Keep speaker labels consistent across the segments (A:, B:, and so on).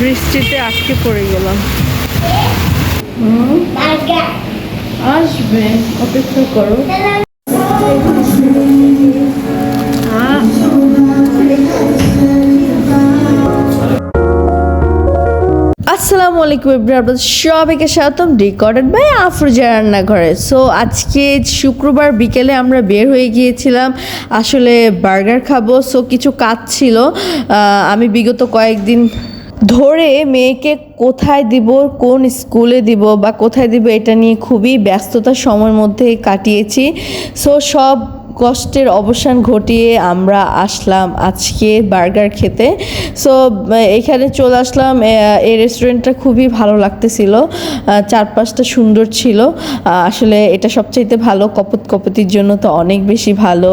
A: বৃষ্টিতে আটকে পড়ে গেলাম। আসবে, অপেক্ষা করো। আসসালামু আলাইকুম এভরিওয়ান সবাইকে স্বাগতম। রেকর্ডেড বাই আফরোজা রান্নাঘরে। সো আজকে শুক্রবার বিকেলে আমরা বের হয়ে গিয়েছিলাম। আসলে বার্গার খাব সো কিছু কাজ ছিল। আমি বিগত কয়েকদিন ধরে মেয়েকে কোথায় দিব, কোন স্কুলে দিব বা কোথায় দিব এটা নিয়ে খুবই ব্যস্ততার সময়ের মধ্যে কাটিয়েছি। সো সব কষ্টের অবসান ঘটিয়ে আমরা আসলাম আজকে বার্গার খেতে। সো এখানে চলে আসলাম এই রেস্টুরেন্টটা খুবই ভালো লাগতেছিল। চারপাশটা সুন্দর ছিল। আসলে এটা সবচাইতে ভালো, কপত কপতির জন্য তো অনেক বেশি ভালো।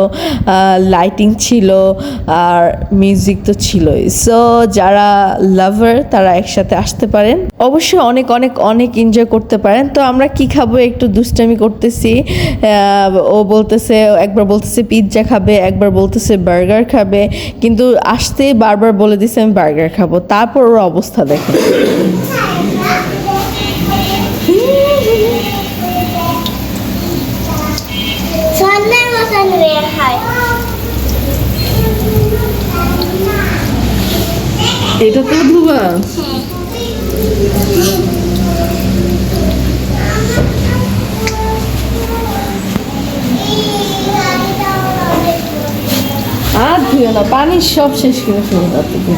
A: লাইটিং ছিল আর মিউজিক তো ছিলই। সো যারা লাভার তারা একসাথে আসতে পারেন। অবশ্যই অনেক অনেক অনেক এনজয় করতে পারেন। তো আমরা কি খাব একটু দুষ্টামি করতেছি। ও বলতেছে, একবার বলতেছে পিৎজা খাবে একবার বলতেছে বার্গার খাবে কিন্তু আসতেই বারবার বলে দিছে আমি বার্গার খাব। তারপর ওর অবস্থা দেখো।
B: হয়।
A: এটা তো ধুবা পানি সব শেষ করে ফেলে দাও থেকে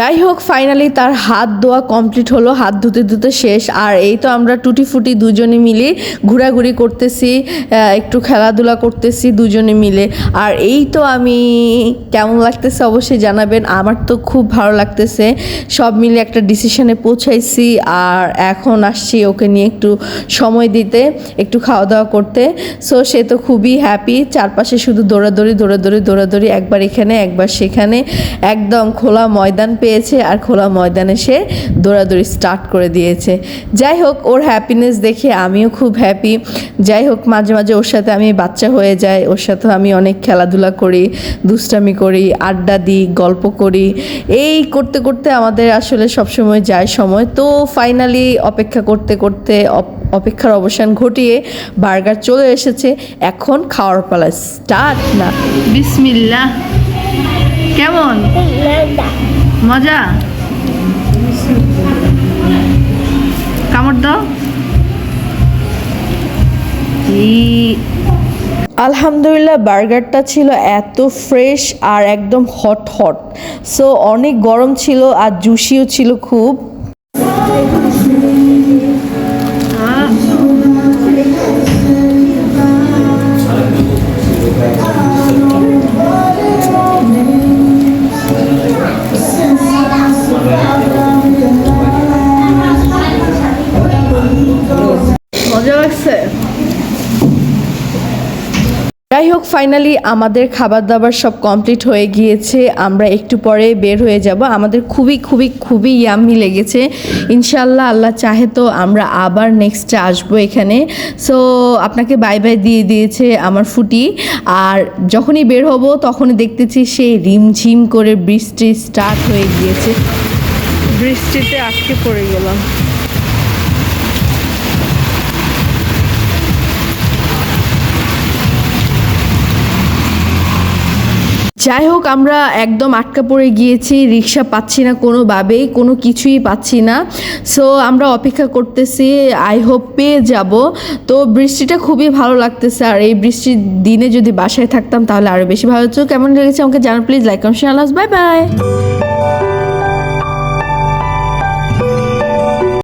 A: যাই হোক ফাইনালি তার হাত ধোয়া কমপ্লিট হলো, হাত ধুতে ধুতে শেষ। আর এই তো আমরা টুটি ফুটি দুজনে মিলে ঘোরাঘুরি করতেছি একটু খেলাধুলা করতেছি দুজনে মিলে। আর এই তো আমি, কেমন লাগতেছে অবশ্যই জানাবেন। আমার তো খুব ভালো লাগতেছে। সব মিলে একটা ডিসিশনে পৌঁছাইছি। আর এখন আসছি ওকে নিয়ে একটু সময় দিতে, একটু খাওয়া দাওয়া করতে। সো সে তো খুবই হ্যাপি চারপাশে শুধু দৌড়াদৌড়ি দৌড়াদৌড়ি দৌড়াদৌড়ি, একবার এখানে, একবার সেখানে। একদম খোলা ময়দান পেয়েছে আর খোলা ময়দানে সে দৌড়াদৌড়ি স্টার্ট করে দিয়েছে। যাই হোক ওর হ্যাপিনেস দেখে আমিও খুব হ্যাপি যাই হোক মাঝে মাঝে ওর সাথে আমি বাচ্চা হয়ে যাই ওর সাথে আমি অনেক খেলাধুলা করি দুষ্টামি করি আড্ডা দিই গল্প করি। এই করতে করতে আমাদের আসলে সবসময় যায় সময়। তো ফাইনালি অপেক্ষা করতে করতে অপ- অপেক্ষার অবসান ঘটিয়ে বার্গার চলে এসেছে। এখন খাওয়ার পালা স্টার্ট না। বিসমিল্লাহ। কেমন? মজা? কামড় দাও। আলহামদুলিল্লাহ, বার্গারটা ছিল এত ফ্রেশ আর একদম হট হট। সো অনেক গরম ছিল আর জুসিও ছিল খুব। যাই হোক ফাইনালি আমাদের খাবার দাবার সব কমপ্লিট হয়ে গিয়েছে। আমরা একটু পরে বের হয়ে যাব। আমাদের খুবই খুবই খুবই ইয়াম্মি লেগেছে। ইনশাল্লাহ আল্লাহ চাহে তো আমরা আবার নেক্সটে আসব এখানে। সো আপনাকে বাই বাই দিয়ে দিয়েছে আমার ফুটি। আর যখনই বের হব, তখনই দেখতেছি সেই রিমঝিম করে বৃষ্টি স্টার্ট হয়ে গিয়েছে। বৃষ্টিতে আটকে পড়ে গেলাম। যাই হোক, আমরা একদম আটকা পড়ে গিয়েছি, রিক্সা পাচ্ছি না কোনোভাবেই, কোনো কিছুই পাচ্ছি না। সো আমরা অপেক্ষা করতেছি আই হোপ পেয়ে যাব। তো বৃষ্টিটা খুবই ভালো লাগতেছে, আর এই বৃষ্টির দিনে যদি বাসায় থাকতাম তাহলে আরও বেশি ভালো হতো। কেমন লেগেছে আমাকে জানান please like comment share bye bye